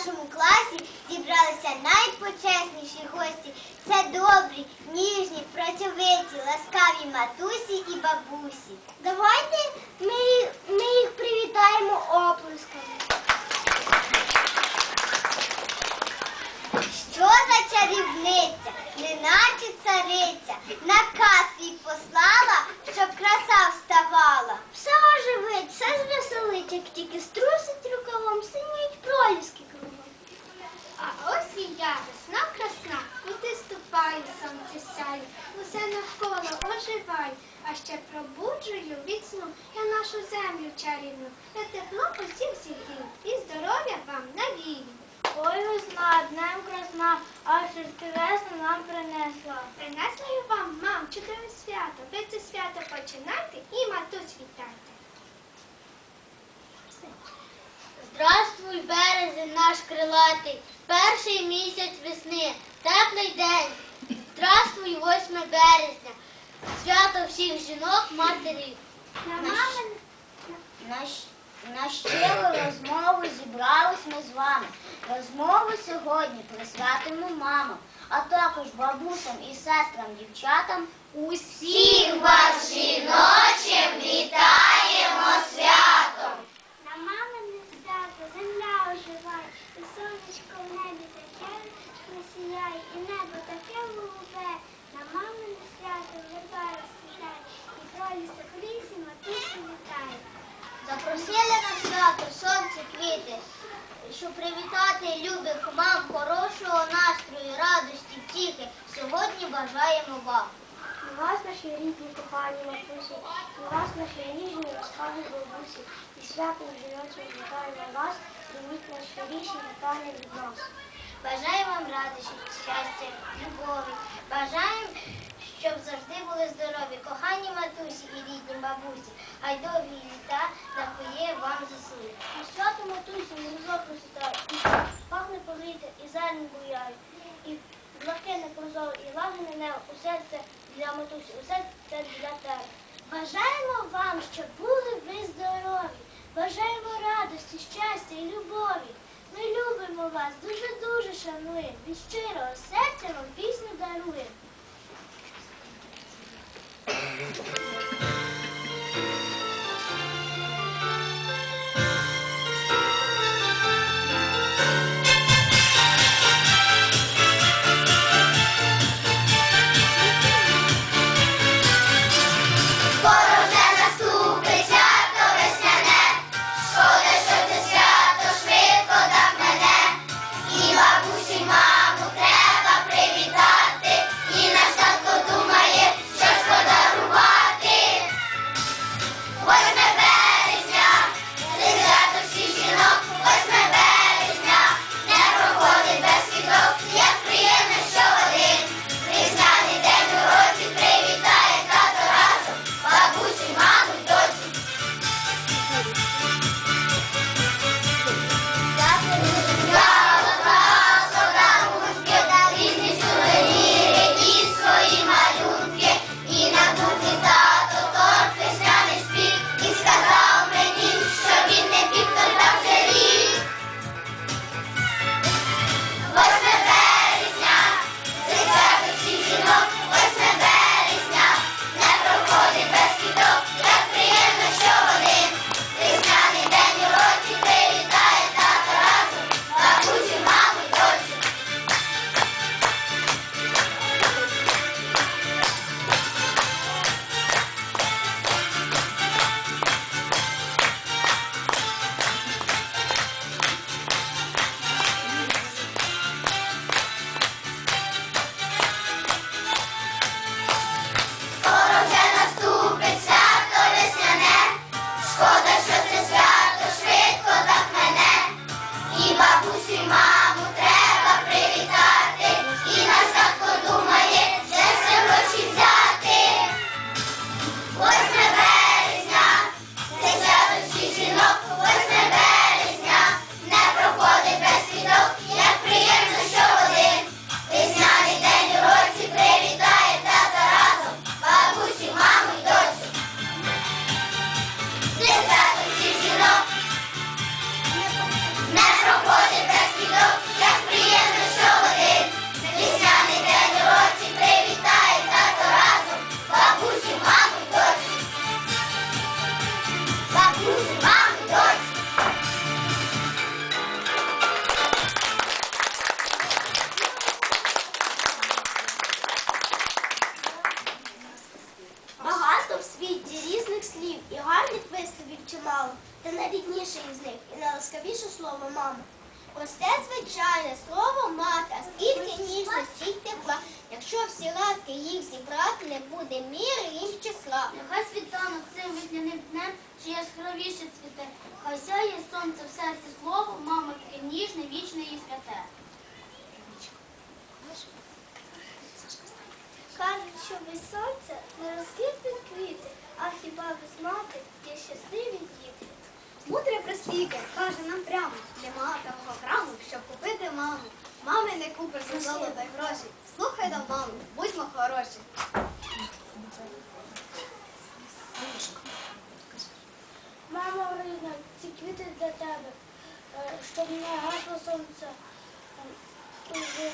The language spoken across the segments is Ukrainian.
нашому класі зібралися найпочесніші гості. Це добрі, ніжні, працьовиті, ласкаві матусі і бабусі. Давайте ми, ми їх привітаємо оплесками. Що за чарівниця, неначе цариця, наказ свій послала, щоб краса вставала. Все оживить, все звеселить, як тільки струсить рукавом, синюють проліски. А ось і я, весна красна, куди ступаю, сонце сяє, усе навколо оживай, а ще пробуджую від сну я нашу землю чарівну, я тепло усіх зігрію і здоров'я вам навію. Ой, весна, днем красна, а шерсти весна нам принесла. Принесла я вам, мам, чудове свято. Ви це свято починайте і матусь вітайте. Здравствуй, березень наш крилатий, перший місяць весни, теплий день. Здравствуй, 8 березня, свято всіх жінок, матерів. На мамин На, на щиру розмову зібрались ми з вами. Розмову сьогодні присвятимо мамам, а також бабусям і сестрам, дівчатам. Усіх вас жіночим вітаємо святом! На мамине свято земля оживає, і сонечко в небі таке сіяє, і небо таке голубе. На мамине свято верба розсіжає, і пролісок в лісі матусі вітає. Запросили на свято сонце квіти, щоб привітати любих мам, хорошого настрою, радості, втіхи. Сьогодні бажаємо вам. На вас наші рідні кохані матусі, на вас наші ніжні розкаги бабусі, і святом жіночим вітаємо вас, і прийміть найщиріші вітання від нас. Бажаємо вам радості, щастя, любові. Бажаємо, щоб завжди були здорові, кохані матусі і рідні бабусі. Хай довгі літа дякує вам за сили. І свято матусі морозок розсідає, і пахне повітря, і зелень буяє, і блакине прозоро, і лагне небо, усе це для матусі, усе це для тебе. Бажаємо вам, щоб були ви здорові, бажаємо радості, щастя і любові. Ми любимо вас, дуже-дуже шануємо, від щирого серця вам пісню даруємо. чимало, та найрідніше із них і найласкавіше слово мама. Ось те звичайне слово мати, а скільки ніжності й тепла. Якщо всі ласки їх зібрати, не буде міри їх числа. Нехай світанок цим весняним днем, чи я схровіше цвіте. Хай сяє сонце в серці слово, мама таке ніжне, вічне і святе. Кажуть, що без сонця не розквітне квіти а хіба без мати є щасливі діти. Мудре прислів'я каже нам прямо, нема такого краму, щоб купити маму. Мами не купиш за золото й гроші. Слухай до маму, будьмо хороші. Мамо рідна, ці квіти для тебе, е, щоб не гасло сонце е.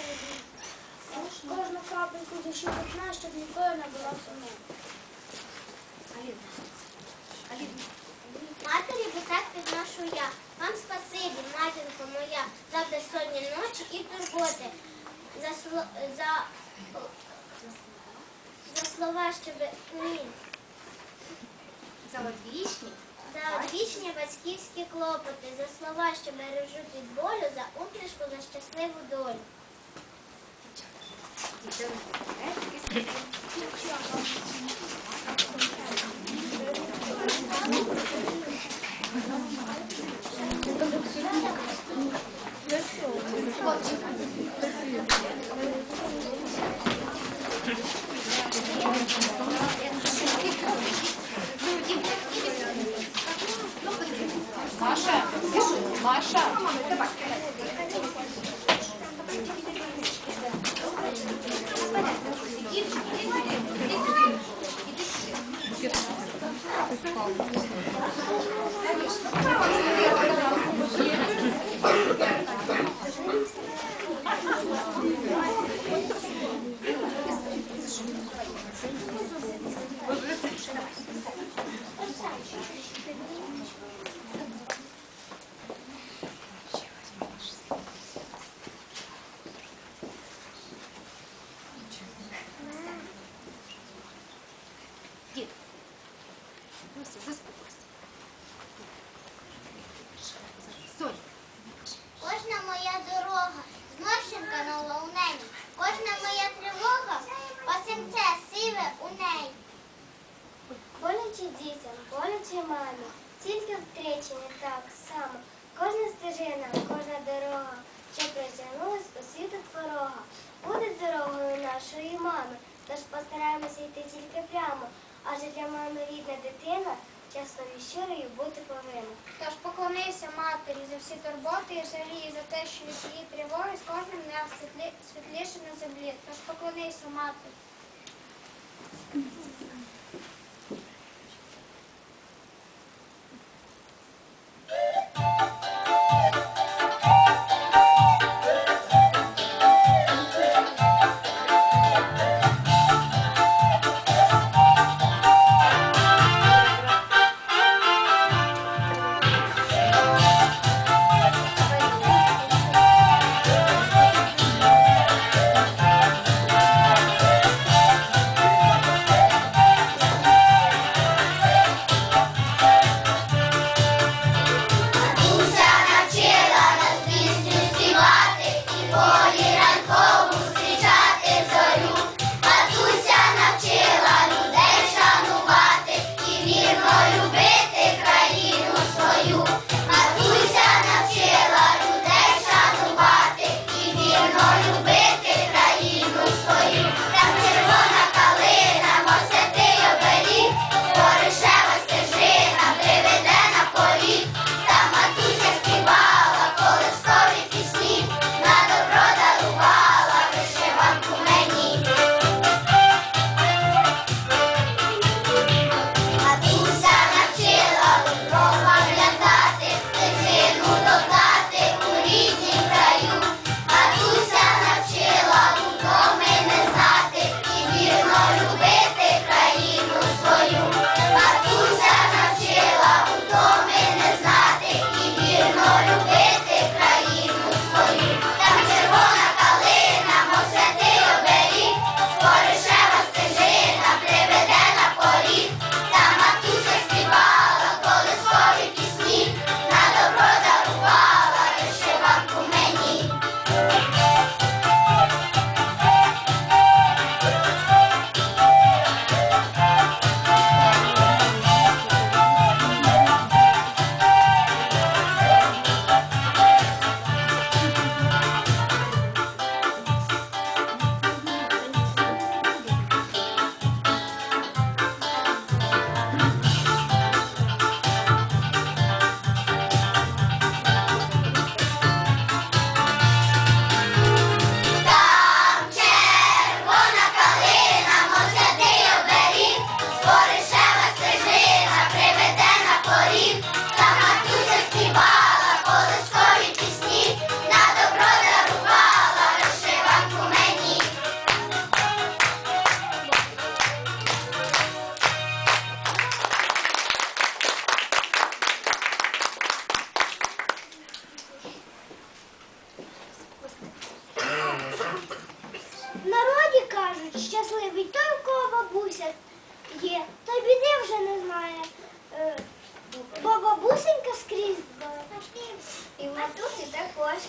Кожну крапельку душі вікна, щоб ніколи не була сумна. Матері так підношу я. Вам спасибі, матінко моя, за безсонні ночі і турботи, за, сло- за, за слова, щоб ні, За одвічні. за одвічні батьківські клопоти, за слова, що бережуть від болю, за утрішку, за щасливу долю. Маша, Gracias. Світліше на землі. Тож поклонися матері.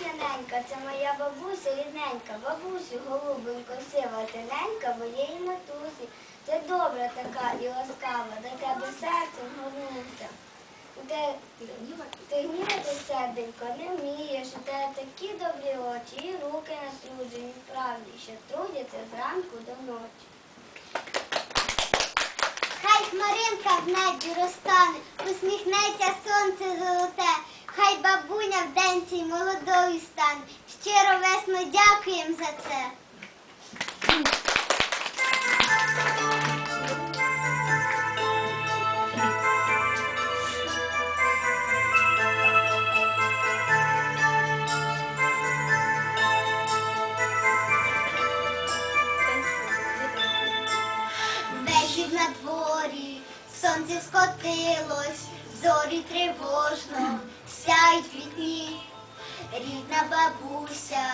Рідненька, це моя бабуся рідненька. Бабусю, голубенько, сива, тиненька моєї матусі. Ти добра така і ласкава, до тебе серцем горнуся. Ти, ти гнівати серденько не вмієш, у тебе такі добрі очі, і руки натруджені, справді, що трудяться зранку до ночі. Хай хмаринка в небі розтане, усміхнеться сонце золоте, хай бабуня в день цій молодою стане. Щиро весно дякуємо за це. Вечір на дворі, сонце скотилось, зорі тривожно, в вікні. Рідна бабуся,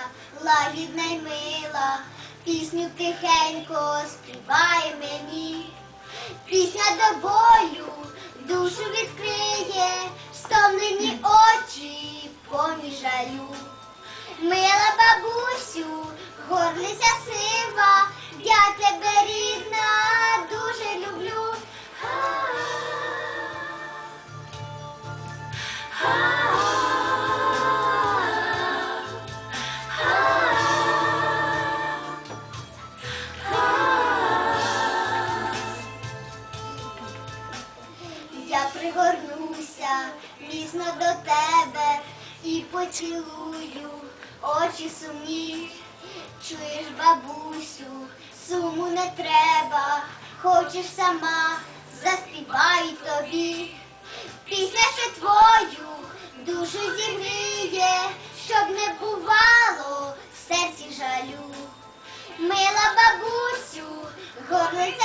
лагідна й мила, пісню тихенько співає мені. Пісня до болю душу відкриє, стомлені очі поміж жалю. Мила бабусю, горниця сива, я тебе рідна, дуже люблю. Хочеш сама, заспіваю тобі. Пісня ще твою душу зігріє, щоб не бувало в серці жалю. Мила бабусю, горниця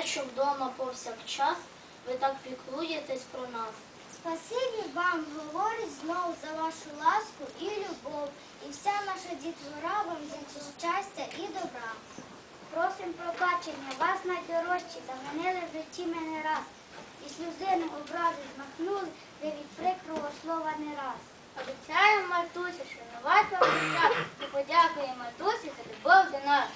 те, що вдома повсякчас ви так піклуєтесь про нас. Спасибі вам, говорить знов за вашу ласку і любов, і вся наша дітвора вам зичить щастя і добра. Просим пробачення, вас найдорожчі, заманили в житті мене раз, і сльозину образи змахнули, де від прикрого слова не раз. Обіцяємо матусі, вас життя і подякуємо матусі за любов до нас.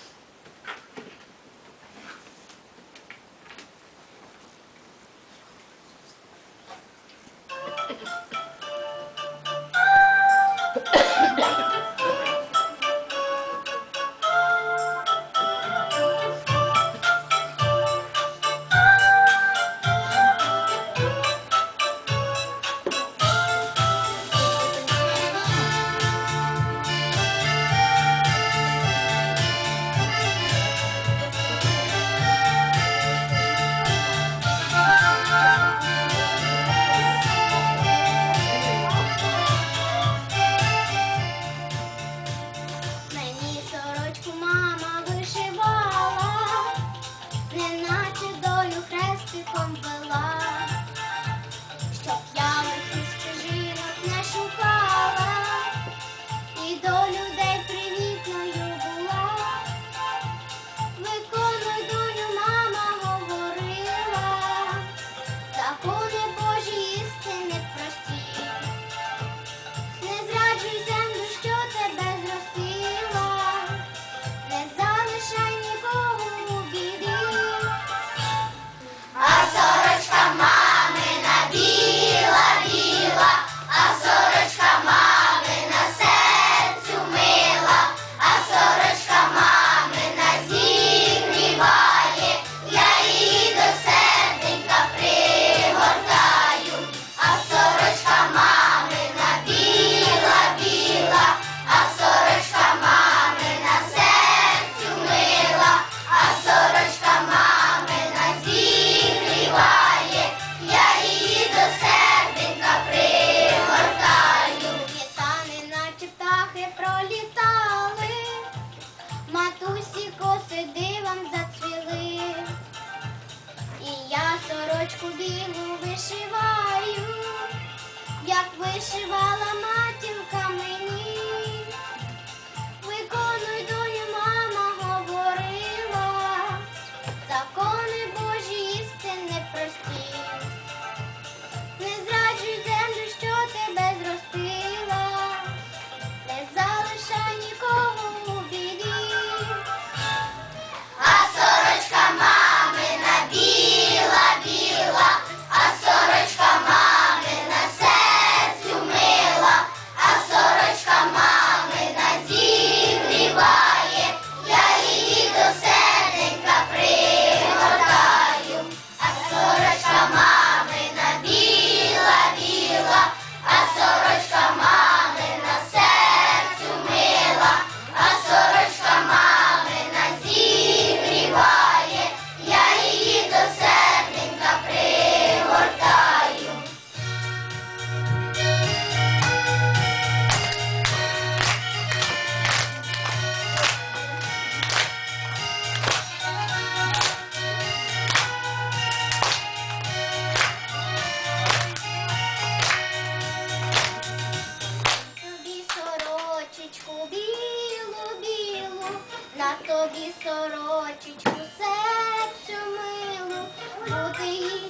на тобі сорочечку серцю милу, буде її.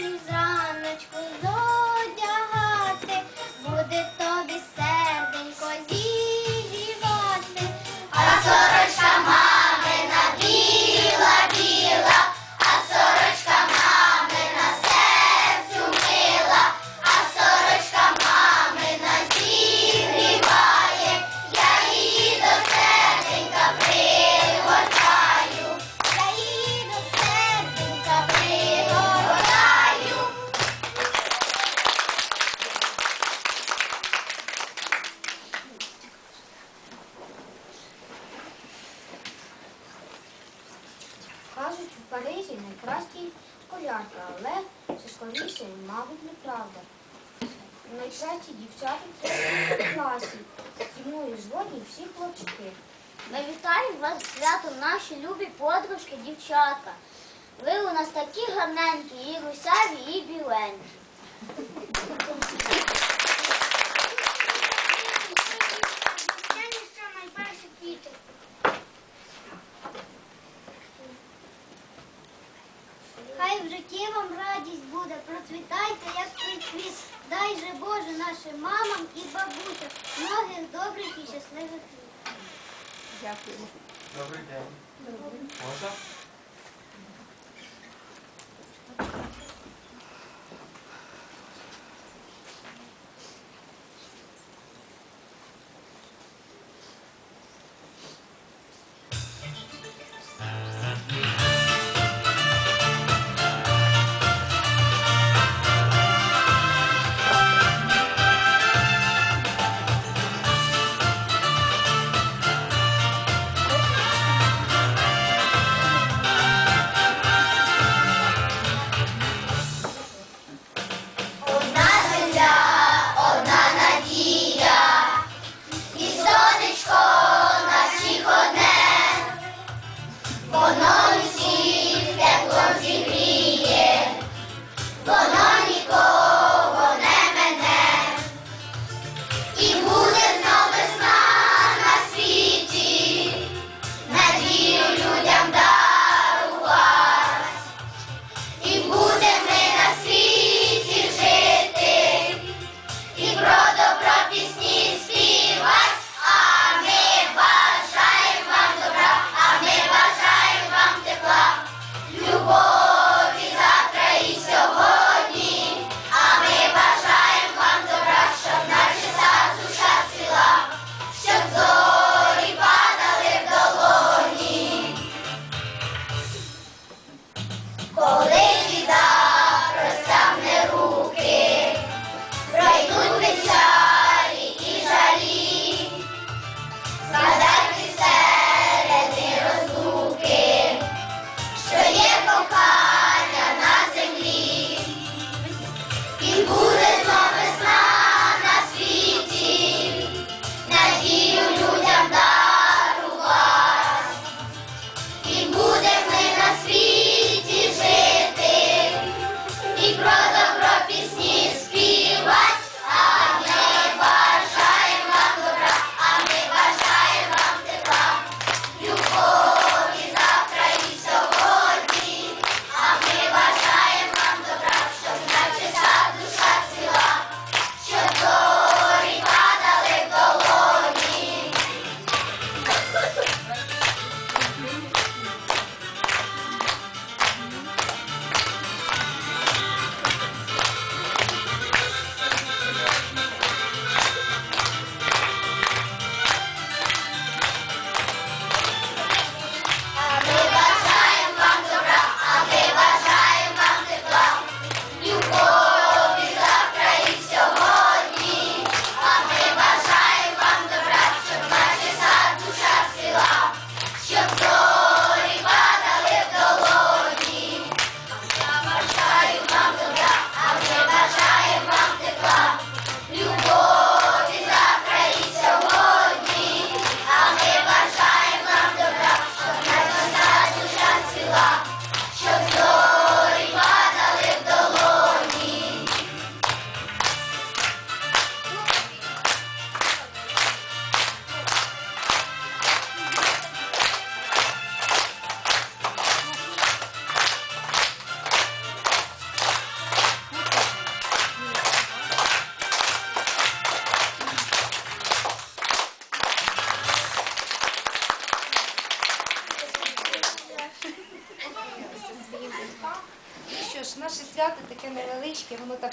Кажуть, в Парижі найкращі школярка, але це скоріше, мабуть, неправда. Найкращі дівчата в класі. Зі мною згодні всі хлопчики. Ми вітаємо вас святом, наші любі подружки, дівчата. Ви у нас такі гарненькі, і русяві, і біленькі. нашим мамам і бабусям многих добрих і щасливих. Дякую. Добрий день. Добрий Можна?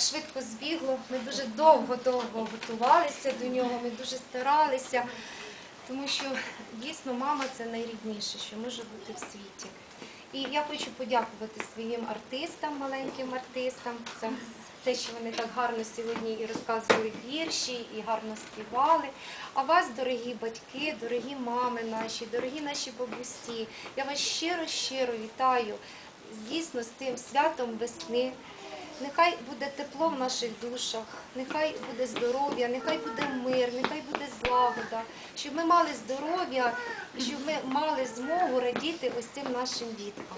Швидко збігло. Ми дуже довго-довго готувалися до нього, ми дуже старалися, тому що дійсно мама це найрідніше, що може бути в світі. І я хочу подякувати своїм артистам, маленьким артистам, за те, що вони так гарно сьогодні і розказували вірші, і гарно співали. А вас, дорогі батьки, дорогі мами наші, дорогі наші бабусі, я вас щиро-щиро вітаю дійсно з тим святом весни. Нехай буде тепло в наших душах, нехай буде здоров'я, нехай буде мир, нехай буде злагода, щоб ми мали здоров'я, щоб ми мали змогу радіти ось цим нашим діткам.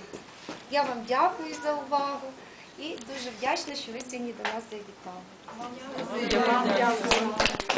Я вам дякую за увагу і дуже вдячна, що ви сьогодні до нас завітали.